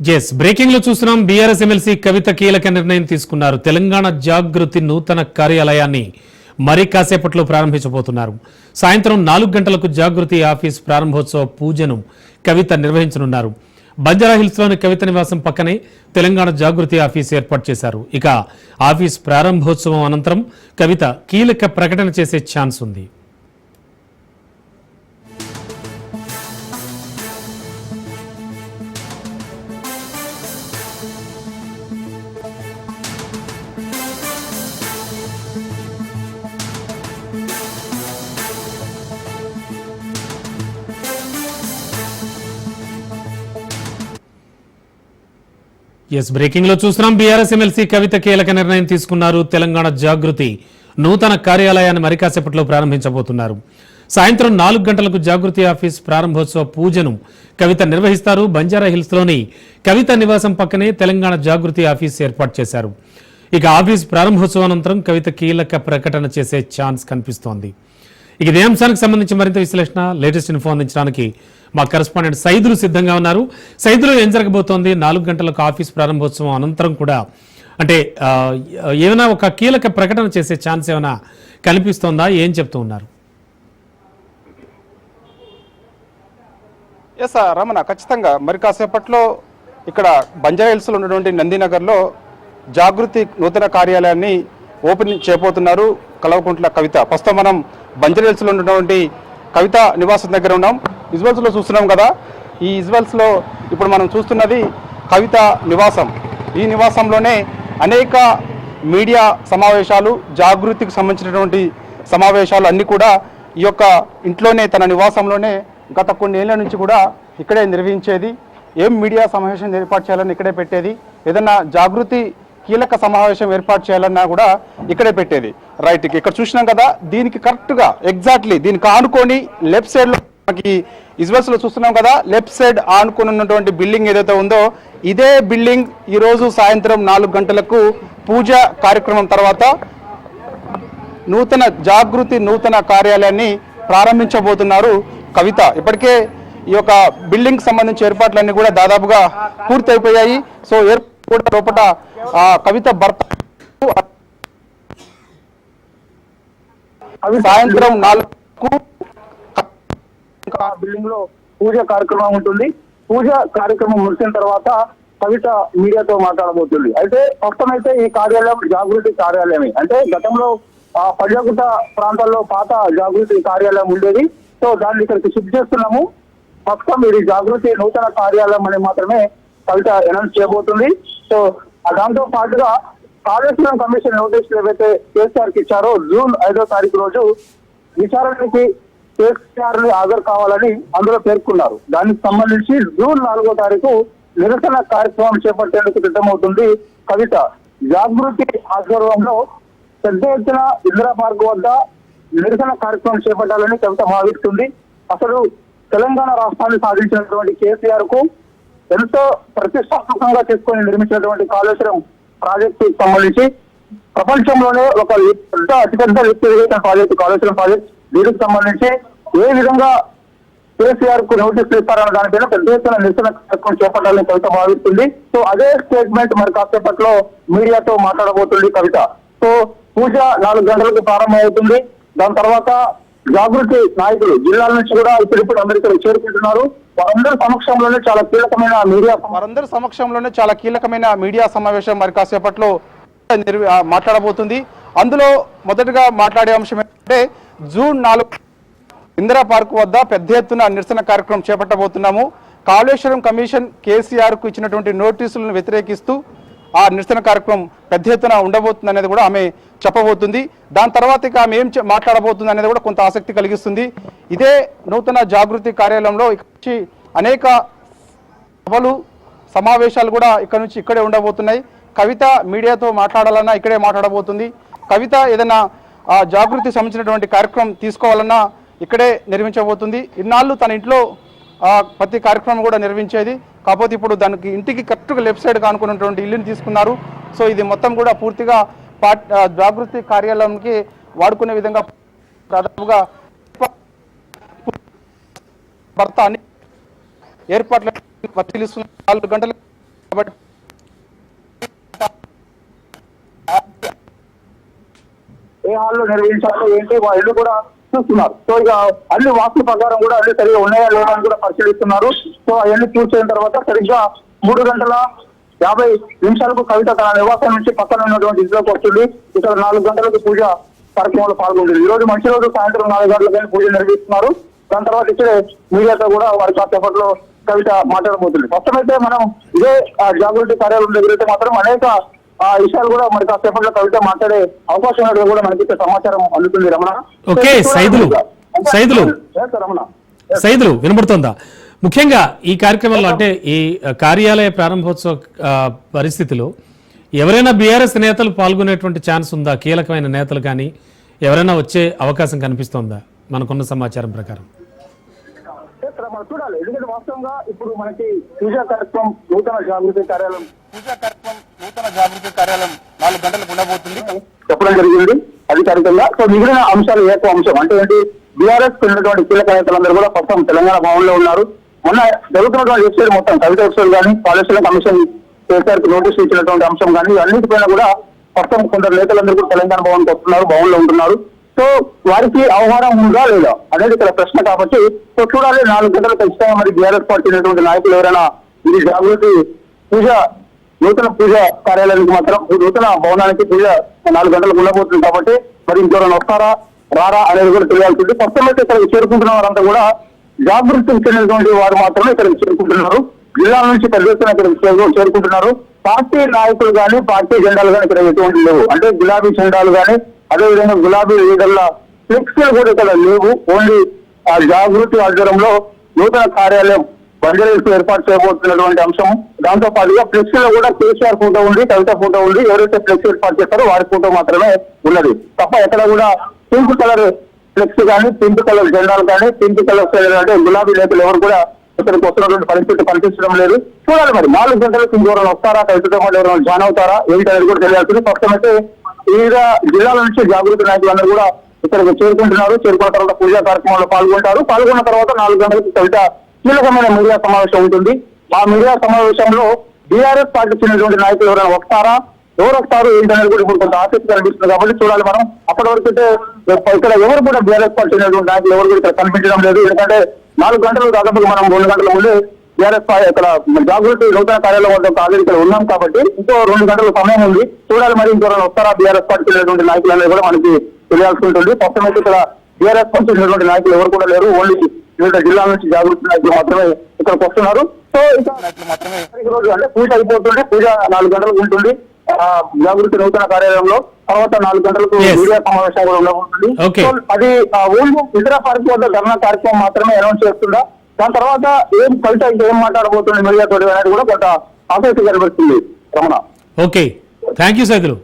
Yes బ్రేకింగ్లో చూస్తున్నాం. BRS MLC కవిత కీలక నిర్ణయం తీసుకున్నారు. తెలంగాణ జాగృతి నూతన కార్యాలయాన్ని మరి కాసేపట్లో ప్రారంభించబోతున్నారు. సాయంత్రం నాలుగు గంటలకు జాగృతి ఆఫీస్ ప్రారంభోత్సవ పూజను కవిత నిర్వహించనున్నారు. బంజారాహిల్స్లోని కవిత నివాసం పక్కనే తెలంగాణ జాగృతి ఆఫీస్ ఏర్పాటు చేశారు. ఇక ఆఫీస్ ప్రారంభోత్సవం అనంతరం కవిత కీలక ప్రకటన చేసే ఛాన్స్ ఉంది. ఎస్ బ్రేకింగ్లో చూస్తున్నాం. బీఆర్ఎస్ ఎమ్మెల్సీ కవిత కీలక నిర్ణయం తీసుకున్నారు తెలంగాణ జాగృతి. నూతన కార్యాలయాన్ని మరి కాసేపట్లో ప్రారంభించబోతున్నారు. సాయంత్రం నాలుగు గంటలకు జాగృతి ఆఫీస్ ప్రారంభోత్సవ పూజను కవిత నిర్వహిస్తారు. బంజారా హిల్స్లోని కవిత నివాసం పక్కనే తెలంగాణ జాగృతి ఆఫీస్ ఏర్పాటు చేశారు. ఇక ఆఫీస్ ప్రారంభోత్సవం అనంతరం కవిత కీలక ప్రకటన చేసే ఛాన్స్ కనిపిస్తోంది. ఇక ఇదే అంశానికి సంబంధించి మరింత విశ్లేషణ లేటెస్ట్ ఇన్ఫో అందించడానికి మా కరెస్పాండెంట్ సైదులు సిద్ధంగా ఉన్నారు. సైదులు ఏం జరగబోతోంది? నాలుగు గంటలకు ఆఫీస్ ప్రారంభోత్సవం అనంతరం కూడా అంటే ఏమైనా ఒక కీలక ప్రకటన చేసే ఛాన్స్ ఏమైనా కనిపిస్తోందా ఏం చెప్తూ ఉన్నారు? ఎస్ రమణ ఖచ్చితంగా. మరి కాసేపట్లో ఇక్కడ బంజారా హిల్స్లో ఉన్నటువంటి నందినగర్లో జాగృతి నూతన కార్యాలయాన్ని ఓపెన్ చేయబోతున్నారు కలవకుంట్ల కవిత. ప్రస్తుతం మనం బంజరేల్స్లో ఉన్నటువంటి కవిత నివాసం దగ్గర ఉన్నాం. విజువల్స్లో చూస్తున్నాం కదా. ఈ విజువల్స్లో ఇప్పుడు మనం చూస్తున్నది కవిత నివాసం. ఈ నివాసంలోనే అనేక మీడియా సమావేశాలు జాగృతికి సంబంధించినటువంటి సమావేశాలు అన్నీ కూడా ఈ యొక్క ఇంట్లోనే తన నివాసంలోనే గత కొన్ని ఏళ్ళ నుంచి కూడా ఇక్కడే నిర్వహించేది. ఏం మీడియా సమావేశం ఏర్పాటు చేయాలని ఇక్కడే పెట్టేది? ఏదన్నా జాగృతి కీలక సమావేశం ఏర్పాటు చేయాలన్నా కూడా ఇక్కడే పెట్టేది. రైట్ ఇక్కడ చూసినాం కదా దీనికి కరెక్ట్గా ఎగ్జాక్ట్లీ దీనికి ఆనుకొని లెఫ్ట్ సైడ్లో మనకి విజువల్స్ చూస్తున్నాం కదా లెఫ్ట్ సైడ్ ఆనుకుని ఉన్నటువంటి బిల్డింగ్ ఏదైతే ఉందో ఇదే బిల్డింగ్ ఈరోజు సాయంత్రం నాలుగు గంటలకు పూజ కార్యక్రమం తర్వాత నూతన జాగృతి నూతన కార్యాలయాన్ని ప్రారంభించబోతున్నారు కవిత. ఇప్పటికే ఈ యొక్క బిల్డింగ్ సంబంధించి ఏర్పాట్లన్నీ కూడా దాదాపుగా పూర్తి అయిపోయాయి సో ఎయిర్పోర్ట్ లోపల కవిత భర్త సాయంత్రం నాలుగు బిల్డింగ్లో పూజ కార్యక్రమం ఉంటుంది. పూజ కార్యక్రమం ముగిసిన తర్వాత కవిత మీడియాతో మాట్లాడబోతుంది. అయితే ప్రస్తుతం అయితే ఈ కార్యాలయం జాగృతి కార్యాలయమే. అంటే గతంలో ఆ పర్యాకుట ప్రాంతాల్లో పాత జాగృతి కార్యాలయం ఉండేది. సో దాన్ని ఇక్కడికి షిఫ్ట్ చేస్తున్నాము. ప్రస్తుతం ఇది జాగృతి నూతన కార్యాలయం అని మాత్రమే కవిత అనౌన్స్ చేయబోతుంది. సో దాంతో పాటుగా కాళేశ్వరం కమిషన్ నోటీసులు ఏవైతే కేసీఆర్కి ఇచ్చారో జూన్ ఐదో తారీఖు రోజు విచారణకి కేసీఆర్ని హాజరు కావాలని అందులో పేర్కొన్నారు. దానికి సంబంధించి జూన్ నాలుగో తారీఖు నిరసన కార్యక్రమం చేపట్టేందుకు సిద్ధమవుతుంది కవిత. జాగృతి ఆధ్వర్యంలో పెద్ద ఎత్తున ఇందిరా పార్క్ వద్ద నిరసన కార్యక్రమం చేపట్టాలని కవిత భావిస్తుంది. అసలు తెలంగాణ రాష్ట్రాన్ని సాధించినటువంటి కేసీఆర్కు ఎంతో ప్రతిష్టాత్మకంగా తీసుకొని నిర్మించినటువంటి కాళేశ్వరం ప్రాజెక్టు సంబంధించి ప్రపంచంలోనే ఒక పెద్ద అతిపెద్ద వ్యక్తి ప్రాజెక్టు ప్రాజెక్ట్ కాళేశ్వరం ప్రాజెక్ట్ దీనికి సంబంధించి ఏ విధంగా కేసీఆర్కు నోటీసులు ఇస్తారన్న దానిపైన పెద్ద ఎత్తున నిరసన కార్యక్రమం చేపట్టాలని కవిత భావిస్తుంది. సో అదే స్టేట్మెంట్ మరి కాసేపట్లో మీడియాతో మాట్లాడబోతుంది కవిత. సో పూజ నాలుగు గంటలకు ప్రారంభమవుతుంది. దాని తర్వాత జాగృతి నాయకులు జిల్లాల నుంచి కూడా ఇప్పుడిప్పుడు అందరికీ చేరుకుంటున్నారు. వారందరి సమక్షంలోనే చాలా కీలకమైన మీడియా వారందరి సమక్షంలోనే చాలా కీలకమైన మీడియా సమావేశం మరి కాసేపట్లో మాట్లాడబోతుంది. అందులో మొదటగా మాట్లాడే అంశం ఏంటంటే జూన్ నాలుగు ఇందిరా పార్క్ వద్ద పెద్ద ఎత్తున నిరసన కార్యక్రమం చేపట్టబోతున్నాము. కాళేశ్వరం కమిషన్ కేసీఆర్కు ఇచ్చినటువంటి నోటీసులను వ్యతిరేకిస్తూ ఆ నిరసన కార్యక్రమం పెద్ద ఎత్తున ఉండబోతుంది అనేది కూడా ఆమె చెప్పబోతుంది. దాని తర్వాత ఇక ఆమె ఏం మాట్లాడబోతుంది అనేది కూడా కొంత ఆసక్తి కలిగిస్తుంది. ఇదే నూతన జాగృతి కార్యాలయంలో ఇక్కడి అనేక సభలు సమావేశాలు కూడా ఇక్కడ నుంచి ఇక్కడే ఉండబోతున్నాయి. కవిత మీడియాతో మాట్లాడాలన్నా ఇక్కడే మాట్లాడబోతుంది. కవిత ఏదైనా ఆ, జాగృతి సంబంధించినటువంటి కార్యక్రమం తీసుకోవాలన్నా ఇక్కడే నిర్మించబోతుంది ఇన్నాళ్ళు తన ఇంట్లో ప్రతి కార్యక్రమం కూడా నిర్వహించేది. కాకపోతే ఇప్పుడు దానికి ఇంటికి కరెక్ట్గా లెఫ్ట్ సైడ్ కానుకున్నటువంటి ఇల్లుని తీసుకున్నారు. సో ఇది మొత్తం కూడా పూర్తిగా పాట్ జాగృతి కార్యాలయంకి వాడుకునే విధంగా దాదాపుగా భర్త అన్ని ఏర్పాట్లు పరిశీలిస్తున్న నాలుగు గంటలు కాబట్టి ఏ హాల్లో నిర్వహించాలో ఏంటి వాళ్ళు కూడా చూస్తున్నారు. సో ఇక అన్ని వాస్తు ప్రకారం కూడా అన్ని సరిగా ఉన్నాయా లేదా అని కూడా పరిశీలిస్తున్నారు. సో అవన్నీ చూసిన తర్వాత సరిగ్గా మూడు గంటల యాభై నిమిషాలకు కవిత తన నివాసం నుంచి పక్కన ఉన్నటువంటి ఇంట్లోకి వస్తుంది. ఇక్కడ నాలుగు గంటలకు పూజ కార్యక్రమంలో పాల్గొంటుంది. ఈ రోజు మంచి రోజు సాయంత్రం నాలుగు గంటలకు పూజ నిర్వహిస్తున్నారు. దాని తర్వాత ఇచ్చే మీడియాతో కూడా వారి కాసేపట్లో కవిత మాట్లాడబోతుంది. ఫస్ట్ అయితే మనం ఇదే ఆ, జాగృతి కార్యాలయం దగ్గర అయితే మాత్రం అనేక ఆ విషయాలు కూడా మరి కాసేపట్లో కవిత మాట్లాడే అవకాశం ఉన్నట్టు కూడా మనకి ఇక్కడ సమాచారం అందుతుంది రమణ. ఓకే, సైదులు. సైదులు. రమణ. సైదులు వినబడుతోందా? ముఖ్యంగా ఈ కార్యక్రమంలో అంటే ఈ కార్యాలయ ప్రారంభోత్సవ పరిస్థితిలో ఎవరైనా బీఆర్ఎస్ నేతలు పాల్గొనేటువంటి ఛాన్స్ ఉందా? కీలకమైన నేతలు కానీ ఎవరైనా వచ్చే అవకాశం కనిపిస్తోందా? మనకున్న సమాచారం ప్రకారం. చూడాలి. ఎందుకంటే వాస్తవంగా ఇప్పుడు మనకి పూజా కార్యక్రమం నూతన జాగృతి కార్యాలయం. పూజా కార్యక్రమం జాగృతి కార్యాలయం నాలుగు గంటలకు ఉండబోతుంది. చెప్పడం జరిగింది. అధికారికంగా. సో మిగిలిన అంశాలు ఏకో అంశం? అంటే ఏంటి? బీఆర్ఎస్ ఉన్నటువంటి కీలక నేతలందరూ కూడా ప్రస్తుతం తెలంగాణ భవన్లో ఉన్నారు. మొన్న జరుగుతున్నటువంటి ఎపిసోడ్ మొత్తం కవిత ఎపిసోడ్ కానీ కాళేశ్వరం కమిషన్ కేసీఆర్కి నోటీస్ ఇచ్చినటువంటి అంశం కానీ అన్నిటిపైన కూడా ప్రస్తుతం కొందరు నేతలందరూ కూడా తెలంగాణ భవన్కి వస్తున్నారు భవన్లో ఉంటున్నారు. సో వారికి ఆహ్వానం ఉందా లేదా అనేది ఇక్కడ ప్రశ్న కాబట్టి సో చూడాలి. నాలుగు గంటలు ఖచ్చితంగా మరి బీఆర్ఎస్ పార్టీ ఉన్నటువంటి నాయకులు ఎవరైనా ఇది జాగృతి పూజ నూతన పూజ కార్యాలయానికి మాత్రం నూతన భవనానికి పూజ నాలుగు గంటలకు ఉండబోతుంది కాబట్టి మరి ఇంకెవరైనా వస్తారా రారా అనేది కూడా తెలియాల్సింది ప్రస్తుతం అయితే ఇక్కడికి చేరుకుంటున్న వారంతా కూడా జాగృతి చెందినటువంటి వారు మాత్రమే ఇక్కడికి చేరుకుంటున్నారు. జిల్లాల నుంచి పెద్ద ఎత్తున చేరుకుంటున్నారు. పార్టీ నాయకులు కానీ పార్టీ జెండాలు కానీ ఇక్కడ ఎటువంటి లేవు. అంటే గులాబీ జెండాలు కానీ అదేవిధంగా గులాబీ లీడర్ల ఫ్లెక్స్ కూడా ఇక్కడ లేవు. ఓన్లీ ఆ జాగృతి ఆధ్వర్యంలో నూతన కార్యాలయం బంజారాస్ ఏర్పాటు చేయబోతున్నటువంటి అంశం. దాంతో పాటుగా ఫ్లెక్స్లో కూడా కేసీఆర్ ఫోటో ఉంది కవిత ఫోటో ఉంది. ఎవరైతే ఫ్లెక్స్ ఏర్పాటు చేస్తారో వారి ఫోటో మాత్రమే ఉన్నది. తప్ప ఎక్కడ కూడా పింక్ కలర్ ఫ్లెక్స్ కానీ పింక్ కలర్ జెండాలు కానీ పింక్ కలర్ అంటే గులాబీ నేతలు ఎవరు కూడా ఇక్కడికి వస్తున్నటువంటి పరిస్థితి కనిపించడం లేదు. చూడాలి మరి నాలుగు గంటలకు ఇంకెవరైనా వస్తారా? కవితతో పాటు ఎవరైనా జాయిన్ అవుతారా? ఏంటి అనేది కూడా తెలియాల్సింది. ప్రస్తుతం వివిధ జిల్లాల నుంచి జాగృతి నాయకులందరూ కూడా ఇక్కడికి చేరుకుంటున్నారు. చేరుకున్న తర్వాత పూజా కార్యక్రమంలో పాల్గొంటారు. పాల్గొన్న తర్వాత నాలుగు గంటలకు కవిత కీలకమైన మీడియా సమావేశం ఉంటుంది ఆ మీడియా సమావేశంలో బీఆర్ఎస్ పార్టీ చెందినటువంటి నాయకులు ఎవరైనా వస్తారా? ఎవరు వస్తారు ఏంటనేది కూడా ఇప్పుడు కొంత ఆసక్తి కనిపిస్తుంది కాబట్టి చూడాలి మనం. అప్పటి వరకు అయితే ఇక్కడ ఎవరు కూడా బీఆర్ఎస్ పార్టీ చెందినటువంటి నాయకులు ఎవరు కూడా ఇక్కడ కనిపించడం లేదు. ఎందుకంటే నాలుగు గంటలు దాదాపుగా మనం రెండు గంటల ముందు బీఆర్ఎస్ పార్టీ ఇక్కడ జాగృతి నూతన కార్యాలయం వద్ద ఆల్రెడీ ఇక్కడ ఉన్నాం కాబట్టి ఇంకో రెండు గంటల సమయం ఉంది. చూడాలి మరి ఇంకెవరైనా వస్తారా బీఆర్ఎస్ పార్టీ చెందినటువంటి నాయకులు అనేది కూడా మనకి తెలియాల్సి ఉంటుంది. ప్రస్తుతం అయితే ఇక్కడ బీఆర్ఎస్ పార్టీ చెందినటువంటి నాయకులు ఎవరు కూడా లేరు. ఓన్లీ వివిధ జిల్లాల నుంచి జాగృతి మాత్రమే ఇక్కడికి వస్తున్నారు. సో ఇక నాయకులు మాత్రమే ఈ రోజు అంటే పూజ అయిపోతుంది. పూజ నాలుగు గంటలకు ఉంటుంది. జాగృతి నూతన కార్యాలయంలో తర్వాత నాలుగు గంటలకు. మీడియా సమావేశం కూడా ఉండబోతుంది. సో అది ఓన్లీ ఇందిరా పార్క్ వద్ద ధర్నా కార్యక్రమం మాత్రమే అనౌన్స్ చేస్తుందా? దాని తర్వాత ఏం కవిత ఇంకేం మాట్లాడబోతుంది మీడియా తోటి అనేది కూడా కొంత ఆసక్తి కనిపిస్తుంది Ramana. Okay thank you Saidulu